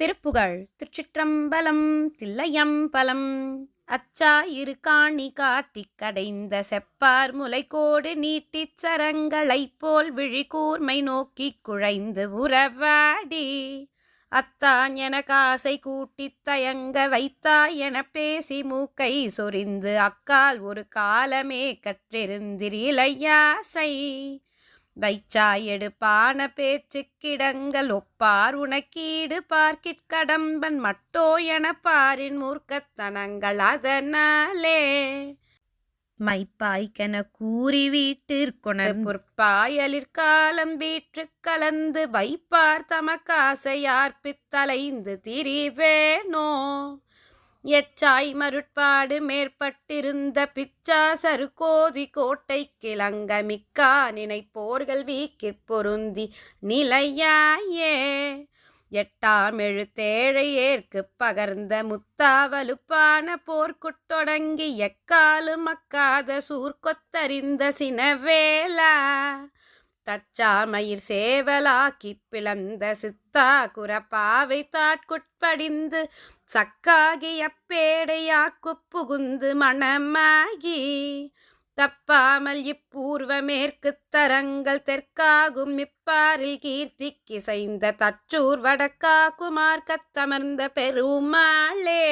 திருப்புகழ். திருச்சிற்றம்பலம் தில்லையம்பலம். அச்சா இரு காணி காட்டிக் கடைந்த செப்பார் முலைக்கோடு நீட்டிச் சரங்களைப் போல் விழிகூர்மை நோக்கி நோக்கிக் குழைந்து உறவாடி. அத்தான் என காசை கூட்டித் தயங்க வைத்தாய் என பேசி மூக்கை சொரிந்து அக்கால் ஒரு காலமே கற்றிருந்திரிலையாசை வைச்சாய் எடுப்பான பேச்சுக் கிடங்கள் ஒப்பார் உனக்கீடு பார்க்கிற்கடம்பன் மட்டோ என பாரின் மூர்க்கத்தனங்கள் அதனாலே. மைப்பாய்க்கென கூறி வீட்டிற்குணர் பொற்பாயலிற்காலம் வீற்று கலந்து வைப்பார் தமக்காசையார்ப்பித்தலைந்து திரிவேனோ. எச்சாய் மருட்பாடு மேற்பட்டிருந்த பிச்சாசரு கோதி கோட்டை கிளங்க மிக்கா நினைப்போர்கள் வீக்கிற் பொருந்தி நிலையாயே. எட்டாம் எழுத்தேழை ஏற்கு பகர்ந்த முத்தாவலுப்பான போர்க்குட்டொடங்கி எக்காலும் மக்காத சூர்கொத்தறிந்த சினவேலா. தச்சாமயிர் சேவலாக்கிப் பிளந்த சித்தா குரப்பாவை தாட்குட்படிந்து சக்காகி பேடையாக்கு புகுந்து மணமாகி தப்பாமல் இப்பூர்வ மேற்கு தரங்கள் தெற்காகும் இப்பாரில் கீர்த்திக்கு இசைந்த தச்சூர் வடக்கா குமார்க்கத்தமர்ந்த பெருமாளே.